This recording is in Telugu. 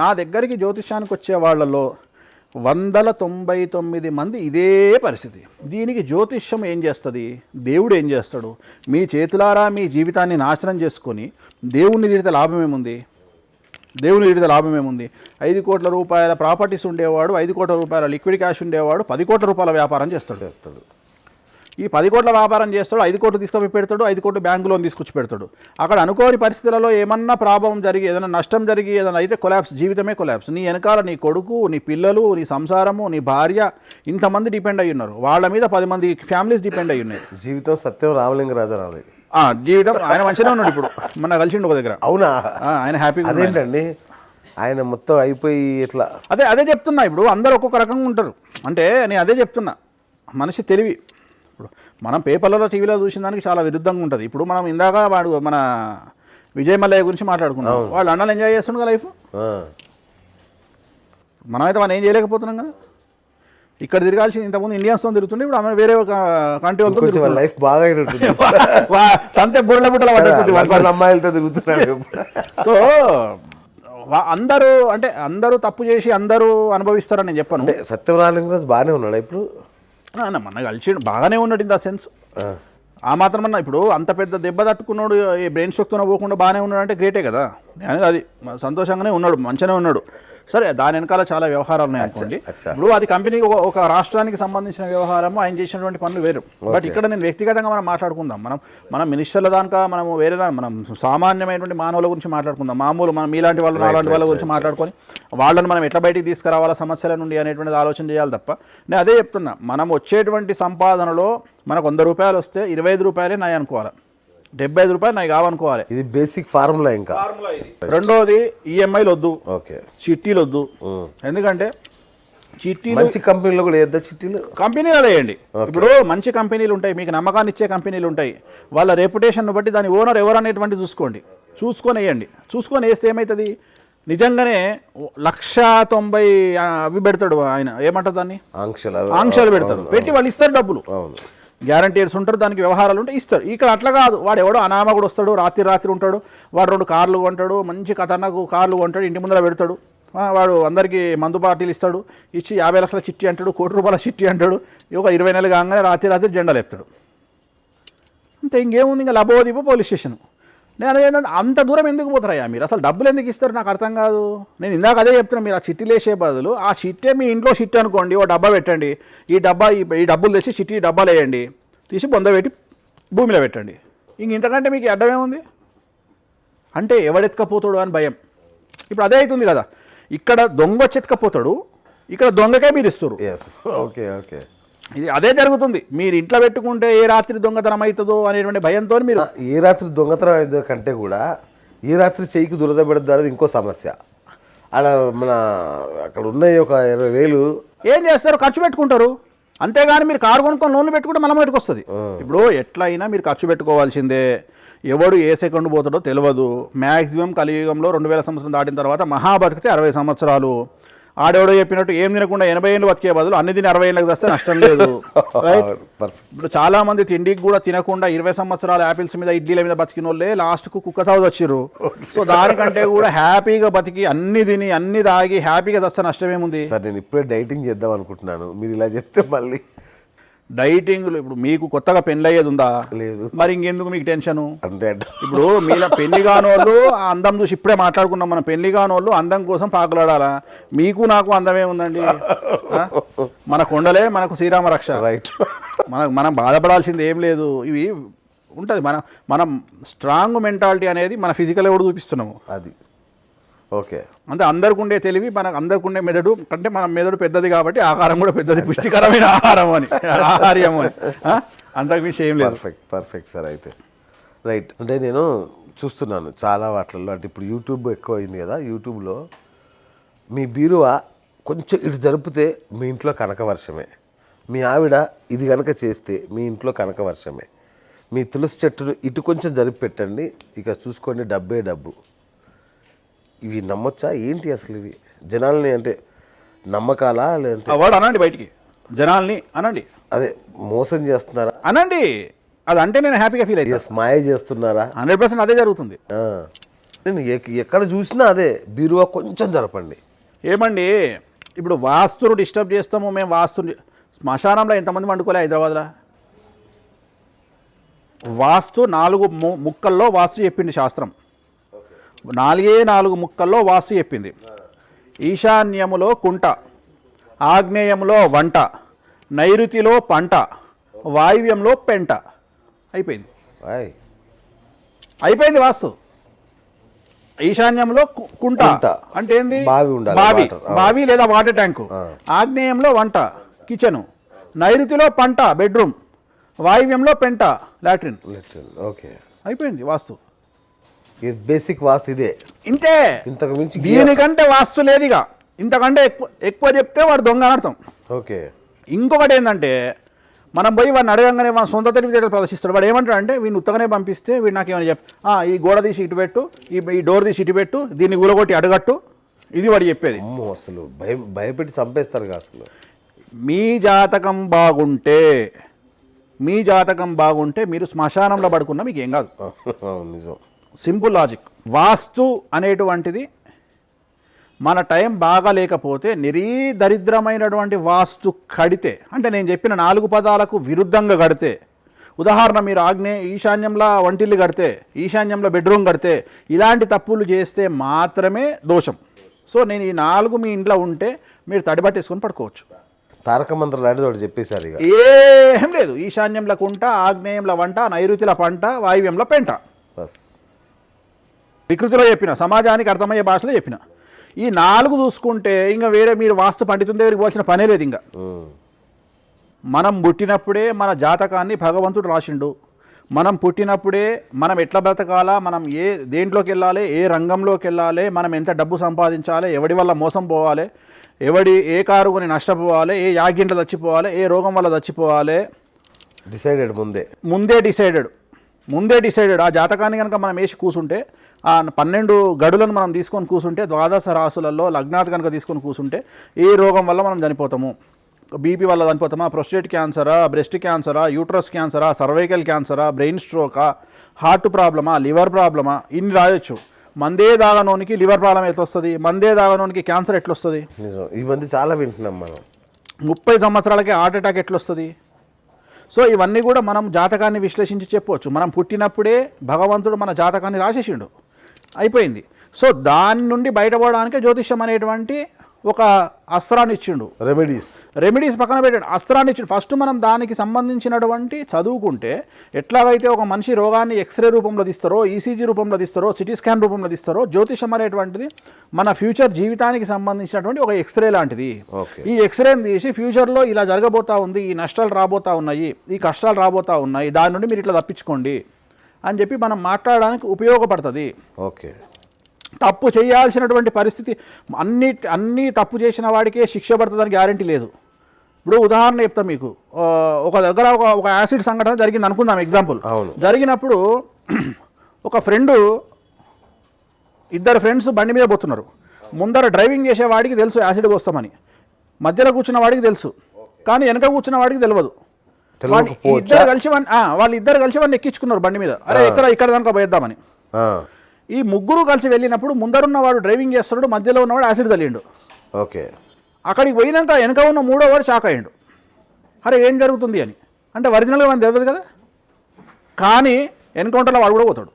నా దగ్గరికి జ్యోతిష్యానికి వచ్చే వాళ్ళలో వందల తొంభై తొమ్మిది మంది ఇదే పరిస్థితి. దీనికి జ్యోతిష్యం ఏం చేస్తుంది? దేవుడు ఏం చేస్తాడు? మీ చేతులారా మీ జీవితాన్ని నాశనం చేసుకొని దేవుణ్ణి తిడితే లాభం ఏముంది? దేవుని తిడితే లాభం ఏముంది? ఐదు కోట్ల రూపాయల ప్రాపర్టీస్ ఉండేవాడు ఐదు కోట్ల రూపాయల లిక్విడ్ క్యాష్ ఉండేవాడు పది కోట్ల రూపాయల వ్యాపారం చేస్తాడు. చేస్తాడు. ఈ పది కోట్ల వ్యాపారం చేస్తాడు ఐదు కోట్లు తీసుకొని పెడతాడు ఐదు కోట్లు బ్యాంకు లోన్ తీసుకొచ్చి పెడతాడు. అక్కడ అనుకోని పరిస్థితులలో ఏమన్నా ప్రాబ్లం జరిగి ఏదైనా నష్టం జరిగి ఏదైనా అయితే కొలాప్స్ జీవితమే కొలాప్స్ నీ వెనకాల నీ కొడుకు నీ పిల్లలు నీ సంసారము నీ భార్య ఇంతమంది డిపెండ్ అయ్యి ఉన్నారు. వాళ్ళ మీద పది మంది ఫ్యామిలీస్ డిపెండ్ అయ్యి ఉన్నాయి. జీవితం సత్యం రామలింగరాజు రాలి ఆ, జీవితం ఆయన మంచిగా ఉన్నాడు ఇప్పుడు. మన కలిసిండు ఒక దగ్గర. అవునా? ఆయన హ్యాపీగా. అదేంటండి? ఆయన మొత్తం అయిపోయి ఇట్లా అదే అదే చెప్తున్నా ఇప్పుడు. అందరూ ఒక్కొక్క రకంగా ఉంటారు. అంటే నేను అదే చెప్తున్నా. మనిషి తెలివి. ఇప్పుడు మనం పేపర్లలో టీవీలో చూసిన దానికి చాలా విరుద్ధంగా ఉంటుంది. ఇప్పుడు మనం ఇందాక వాడు మన విజయ్ మల్లయ్య గురించి మాట్లాడుకున్నాం. వాళ్ళు అన్నలు ఎంజాయ్ చేస్తుండగా లైఫ్? మనమైతే మనం ఏం చేయలేకపోతున్నాం కదా? ఇక్కడ తిరగాల్సింది ఇంతకుముందు ఇండియన్స్తో తిరుగుతుండే ఇప్పుడు ఆమె వేరే ఒక కంట్రీ వాళ్ళతో లైఫ్ బాగా తంతే బుర్రల బుట్టల అమ్మాయిలతో తిరుగుతున్నాడు సో అందరూ అంటే అందరూ తప్పు చేసి అందరూ అనుభవిస్తారని నేను చెప్పను. అంటే సత్యం రామలింగరాజు బాగానే ఉన్నాడు ఇప్పుడు? మన కలిసి బాగానే ఉన్నాడు ఇన్ ద సెన్స్. ఆ, మాత్రం అన్న ఇప్పుడు అంత పెద్ద దెబ్బ తట్టుకున్నాడు ఈ బ్రెయిన్ స్ట్రోక్తో పోకుండా బాగానే ఉన్నాడు అంటే గ్రేటే కదా. అనేది అది సంతోషంగానే ఉన్నాడు మంచిగానే ఉన్నాడు. సరే దాని వెనకాల చాలా వ్యవహారాలు ఉన్నాయి అనుకోండి. అచ్చా. ఇప్పుడు అది కంపెనీకి ఒక- రాష్ట్రానికి సంబంధించిన వ్యవహారము ఆయన చేసినటువంటి పనులు వేరు. బట్ ఇక్కడ నేను వ్యక్తిగతంగా మనం మాట్లాడుకుందాం. మనం మనం మినిస్టర్ల దానిక మనము వేరే దాని మనం సామాన్యమైనటువంటి మానవుల గురించి మాట్లాడుకుందాం. మామూలు మనం మీలాంటి వాళ్ళు నాలాంటి వాళ్ళ గురించి మాట్లాడుకొని వాళ్ళని మనం ఎట్లా బయటికి తీసుకురావాలా సమస్యల నుండి అనేటువంటిది ఆలోచన చేయాలి తప్ప. నేను అదే చెప్తున్నా. మనం వచ్చేటువంటి సంపాదనలో మనకు వంద రూపాయలు వస్తే ఇరవై ఐదు రూపాయలే నాయి అనుకోవాలి? డెబ్బై ఐదు రూపాయలు నాయి కావనుకోవాలి. ఇది బేసిక్ ఫార్ములా ఇంకా. రెండోది ఈఎంఐలు వద్దు ఓకే. చిట్టీలు వద్దు ఎందుకంటే చిట్టీలు మంచి కంపెనీలో కూడా వేద్దా చిట్టీలు? కంపెనీలు వేయండి. ఇప్పుడు మంచి కంపెనీలు ఉంటాయి మీకు నమ్మకాన్ని ఇచ్చే కంపెనీలు ఉంటాయి. వాళ్ళ రెప్యుటేషన్ బట్టి దాని ఓనర్ ఎవరు అనేటువంటి చూసుకోండి. చూసుకొని వేయండి. చూసుకొని వేస్తే ఏమవుతుంది నిజంగానే లక్ష తొంభై అవి పెడతాడు ఆయన. ఏమంటారు దాన్ని? ఆంక్షలు ఆంక్షలు పెడతారు. పెట్టి వాళ్ళు ఇస్తారు డబ్బులు. అవును. గ్యారంటీర్స్ ఉంటారు దానికి వ్యవహారాలు ఉంటాయి ఇస్తారు. ఇక్కడ అట్లా కాదు. వాడు ఎవడో అనామకుడు వస్తాడు రాత్రి రాత్రి ఉంటాడు వాడు రెండు కార్లు కొంటాడు మంచి కథనకు కార్లు కొంటాడు ఇంటి ముందర పెడతాడు. వాడు అందరికీ మందు పార్టీలు ఇస్తాడు ఇచ్చి యాభై లక్షల చిట్టి అంటాడు కోటి రూపాయల చిట్టి అంటాడు ఒక ఇరవై నెలలు కాగానే రాత్రి రాత్రి జెండాలు ఎత్తాడు అంతే ఇంకేముంది? ఇంకా లబోదిపో పోలీస్ స్టేషన్. నేను ఏంటంటే అంత దూరం ఎందుకు పోతారయ్యా మీరు? అసలు డబ్బులు ఎందుకు ఇస్తారు? నాకు అర్థం కాదు. నేను ఇందాక అదే చెప్తున్నా మీరు ఆ చిట్టి వేసే బదులు ఆ చిట్టే మీ ఇంట్లో చిట్టి అనుకోండి ఓ డబ్బా పెట్టండి. ఈ డబ్బా ఈ ఈ డబ్బులు తెచ్చి చిట్టి డబ్బాలు వేయండి. తీసి బొంద పెట్టి భూమిలో పెట్టండి. ఇంక ఇంతకంటే మీకు అడ్డమేముంది అంటే ఎవడెత్తుకపోతాడు అని భయం. ఇప్పుడు అదే అవుతుంది కదా. ఇక్కడ దొంగ వచ్చి ఎత్తుకపోతాడు ఇక్కడ దొంగకే మీరు ఇస్తారు. ఎస్ ఓకే ఓకే ఇది అదే జరుగుతుంది. మీరు ఇంట్లో పెట్టుకుంటే ఏ రాత్రి దొంగతనం అవుతుందో అనేటువంటి భయంతో మీరు ఏ రాత్రి దొంగతనం అయ్యేదో కంటే కూడా ఏ రాత్రి చెయ్యికి దురద పెడతారు ఇంకో సమస్య. ఆడ మన అక్కడ ఉన్నాయి ఒక ఇరవై వేలు. ఏం చేస్తారు? ఖర్చు పెట్టుకుంటారు. అంతేగాని మీరు కారు కొనుక్కొని లోన్లు పెట్టుకుంటే బయటకు వస్తుంది. ఇప్పుడు ఎట్లయినా మీరు ఖర్చు పెట్టుకోవాల్సిందే. ఎవడు ఏ సెకండ్ పోతాడో తెలియదు మ్యాక్సిమం కలియుగంలో రెండు వేల సంవత్సరం దాటిన తర్వాత మహా బతికితే అరవై సంవత్సరాలు. ఆడెవడో చెప్పినట్టు ఏం తినకుండా ఎనభై ఏళ్ళు బతికే బదులు అన్ని తిని అరవై ఏళ్ళకి వస్తే నష్టం లేదు. రైట్ ఇప్పుడు చాలా మంది తిండికి కూడా తినకుండా ఇరవై సంవత్సరాల యాపిల్స్ మీద ఇడ్లీల మీద బతికిన వాళ్ళే లాస్ట్కు కుక్క సాగు వచ్చిర్రు. సో దానికంటే కూడా హ్యాపీగా బతికి అన్ని తిని అన్ని తాగి హ్యాపీగా చస్తే నష్టమేముంది సార్ నేను ఇప్పుడే డైటింగ్ చేద్దాం అనుకుంటున్నాను. మీరు ఇలా చెప్తే మళ్ళీ డైటింగ్లు ఇప్పుడు మీకు కొత్తగా పెళ్ళయ్యేది ఉందా లేదు. మరి ఇంకెందుకు మీకు టెన్షను? అంతే ఇప్పుడు మీలా పెళ్ళి కానోళ్ళు అందం చూసి ఇప్పుడే మాట్లాడుకున్నాం మనం. పెళ్ళి కానోళ్ళు అందం కోసం పాకులాడాలా? మీకు నాకు అందమే ఉందండి? మన కొండలే మనకు శ్రీరామ రక్ష. రైట్. మనకు మనం బాధపడాల్సింది ఏం లేదు. ఇవి ఉంటుంది. మన మనం స్ట్రాంగ్ మెంటాలిటీ అనేది మన ఫిజికల్ ఎవడు చూపిస్తున్నాము. అది. ఓకే. అంటే అందరికి ఉండే తెలివి మనకు అందరికి ఉండే మెదడు కంటే మన మెదడు పెద్దది కాబట్టి ఆహారం కూడా పెద్దది పుష్టికరమైన ఆహారం అని ఆహార్యం అని? అంతకు మించి ఏం లేదు. పర్ఫెక్ట్ పర్ఫెక్ట్ సార్ అయితే. రైట్ అంటే నేను చూస్తున్నాను చాలా వాటిల్లో. అంటే ఇప్పుడు యూట్యూబ్ ఎక్కువ అయింది కదా యూట్యూబ్లో మీ బీరువా కొంచెం ఇటు జరిపితే మీ ఇంట్లో కనక వర్షమే. మీ ఆవిడ ఇది కనుక చేస్తే మీ ఇంట్లో కనక వర్షమే. మీ తులసి చెట్టును ఇటు కొంచెం జరిపి పెట్టండి ఇక చూసుకోండి డబ్బే డబ్బు. ఇవి నమ్మొచ్చా? ఏంటి అసలు ఇవి? జనాల్ని అంటే నమ్మకాలా లేదంటే? ఆ వర్డ్ అనండి బయటికి. జనాల్ని అనండి. అదే మోసం చేస్తున్నారా? అనండి. అది అంటే నేను హ్యాపీగా ఫీల్ ఎస్ మాయ చేస్తున్నారా? హండ్రెడ్ పర్సెంట్ అదే జరుగుతుంది. నేను ఎక్- ఎక్కడ చూసినా అదే బీరువా కొంచెం జరపండి. ఏమండి ఇప్పుడు వాస్తును డిస్టర్బ్ చేస్తాము మేము వాస్తుని శ్మశానంలో ఎంతమంది వండుకోలే హైదరాబాద్లో? వాస్తు నాలుగు ము- ముక్కల్లో వాస్తు చెప్పింది శాస్త్రం. నాలుగే నాలుగు ముక్కల్లో వాస్తు చెప్పింది. ఈశాన్యములో కుంట ఆగ్నేయంలో వంట నైరుతిలో పంట వాయువ్యంలో పెంట. అయిపోయింది. అయిపోయింది వాస్తు ఈశాన్యంలో కుంట. అంటే ఏంది? బావి బావి. లేదా వాటర్ ట్యాంకు? ఆగ్నేయంలో వంట కిచెను. నైరుతిలో పంట బెడ్రూమ్. వాయువ్యంలో పెంట లాట్రిన్. లెట్రిన్. ఓకే. అయిపోయింది వాస్తు ఇది బేసిక్ వాస్తు ఇదే. ఇంతే. ఇంతకు మించి దీనికంటే వాస్తు లేదుగా ఇంతకంటే ఎక్కువ ఎక్కువ చెప్తే వాడు దొంగ అని అర్థం. ఓకే. ఇంకొకటి ఏంటంటే మనం పోయి వాడిని అడగంగానే మన సొంత తెలివితేటలు ప్రదర్శిస్తాడు. వాడు ఏమంటాడు అంటే వీడిని ఉత్తగానే పంపిస్తే వీడు నాకు ఏమైనా చెప్ "ఆ, ఈ గోడ తీసి ఇటు పెట్టు ఈ ఈ డోర్ తీసి ఇటు పెట్టు దీన్ని ఊలగొట్టి అడగట్టు. ఇది వాడు చెప్పేది. అసలు భయం భయపెట్టి చంపేస్తారు అసలు. మీ జాతకం బాగుంటే మీ జాతకం బాగుంటే మీరు శ్మశానంలో పడుకున్నా మీకు ఏం కాదు నిజం. Simple logic. వాస్తు అనేటువంటిది మన టైం బాగా లేకపోతే నిరీ దరిద్రమైనటువంటి వాస్తు కడితే అంటే నేను చెప్పిన నాలుగు పదాలకు విరుద్ధంగా కడితే ఉదాహరణ మీరు ఆగ్నే ఈశాన్యంలో వంటిల్లు కడితే ఈశాన్యంలో బెడ్రూమ్ కడితే ఇలాంటి తప్పులు చేస్తే మాత్రమే దోషం. సో నేను ఈ నాలుగు మీ ఇంట్లో ఉంటే మీరు తడిబట్టేసుకొని పడుకోవచ్చు. తారక మంత్రం లాంటిది ఒకటి చెప్పేశారు ఏం లేదు. ఈశాన్యంలో కుంట ఆగ్నేయంలో వంట నైరుతిలో పంట వాయువ్యంలో పెంట. బస్. వికృతిలో చెప్పిన సమాజానికి అర్థమయ్యే భాషలో చెప్పిన. ఈ నాలుగు చూసుకుంటే ఇంకా వేరే మీరు వాస్తు పండితుని దగ్గరికి పోవాల్సిన పనే లేదు ఇంకా. మనం పుట్టినప్పుడే మన జాతకాన్ని భగవంతుడు రాసిండు. మనం పుట్టినప్పుడే మనం ఎట్లా బ్రతకాలా మనం ఏ దేంట్లోకి వెళ్ళాలి ఏ రంగంలోకి వెళ్ళాలి మనం ఎంత డబ్బు సంపాదించాలి ఎవడి వల్ల మోసం పోవాలి ఎవడి ఏ కారు కొని నష్టపోవాలి ఏ యాగింట్లో చచ్చిపోవాలి ఏ రోగం వల్ల చచ్చిపోవాలి. డిసైడెడ్ ముందే. ముందే డిసైడెడ్. ముందే డిసైడెడ్. ఆ జాతకాన్ని కనుక మనం వేసి ఆ పన్నెండు గడులను మనం తీసుకొని కూసుంటే ద్వాదశ రాసులలో లగ్నాలు కనుక తీసుకొని కూసుంటే ఏ రోగం వల్ల మనం చనిపోతాము? బీపీ వల్ల చనిపోతామా? ప్రొస్టేట్ క్యాన్సరా బ్రెస్ట్ క్యాన్సరా యూట్రస్ క్యాన్సరా సర్వైకల్ క్యాన్సరా బ్రెయిన్ స్ట్రోకా హార్ట్ ప్రాబ్లమా లివర్ ప్రాబ్లమా ఇన్ని రాయొచ్చు. మందే దాగనోనికి లివర్ ప్రాబ్లం ఎట్లా వస్తుంది మందే దాగనోనికి క్యాన్సర్ ఎట్లా వస్తుంది నిజం. ఈ మధ్య చాలా వింటున్నాం మనం. ముప్పై సంవత్సరాలకే హార్ట్ అటాక్ ఎట్లొస్తుంది? సో ఇవన్నీ కూడా మనం జాతకాన్ని విశ్లేషించి చెప్పవచ్చు మనం పుట్టినప్పుడే భగవంతుడు మన జాతకాన్ని రాసేసిండు. అయిపోయింది. సో దాని నుండి బయటపడడానికి జ్యోతిష్యం అనేటువంటి ఒక అస్త్రాన్ని ఇచ్చిండు. రెమెడీస్ రెమెడీస్ పక్కన పెట్టండి. అస్త్రాన్ని ఇచ్చిండు. ఫస్ట్ మనం దానికి సంబంధించినటువంటి చదువుకుంటే ఎట్లాగైతే ఒక మనిషి రోగాన్ని ఎక్స్రే రూపంలో తీస్తారో ఈసీజీ రూపంలో తీస్తారో సిటీ స్కాన్ రూపంలో తీస్తారో జ్యోతిషం అనేటువంటిది మన ఫ్యూచర్ జీవితానికి సంబంధించినటువంటి ఒక ఎక్స్రే లాంటిది. ఓకే. ఈ ఎక్స్రేని తీసి ఫ్యూచర్లో ఇలా జరగబోతా ఉంది ఈ నష్టాలు రాబోతా ఉన్నాయి ఈ కష్టాలు రాబోతా ఉన్నాయి దాని నుండి మీరు ఇట్లా తప్పించుకోండి. అని చెప్పి మనం మాట్లాడడానికి ఉపయోగపడుతుంది. ఓకే. తప్పు చేయాల్సినటువంటి పరిస్థితి అన్ని అన్నీ తప్పు చేసిన వాడికే శిక్ష పడుతుందని గ్యారంటీ లేదు. ఇప్పుడు ఉదాహరణ చెప్తా మీకు. ఒక దగ్గర ఒక ఒక యాసిడ్ సంఘటన జరిగింది అనుకుందాం ఎగ్జాంపుల్. జరిగినప్పుడు ఒక ఫ్రెండు ఇద్దరు ఫ్రెండ్స్ బండి మీద పోతున్నారు. ముందర డ్రైవింగ్ చేసే వాడికి తెలుసు యాసిడ్ పోస్తామని. మధ్యలో కూర్చున్న వాడికి తెలుసు. కానీ వెనక కూర్చున్న వాడికి తెలియదు? ఇద్దరు కలిసి వాళ్ళు ఇద్దరు కలిసి వాడిని ఎక్కించుకున్నారు బండి మీద. అరే ఇక్కడ ఇక్కడ దాకా పోయేద్దామని. ఈ ముగ్గురు కలిసి వెళ్ళినప్పుడు ముందరున్న వాడు డ్రైవింగ్ చేస్తున్నాడు మధ్యలో ఉన్నవాడు యాసిడ్ తల్లిండు ఓకే. అక్కడికి పోయినాక వెనక ఉన్న మూడో వాడు షాక్ అయ్యిండు. అరే ఏం జరుగుతుంది అని. అంటే ఒరిజినల్గా మనకు తెలియదు కదా? కానీ ఎన్కౌంటర్లో వాడు కూడా పోతాడు.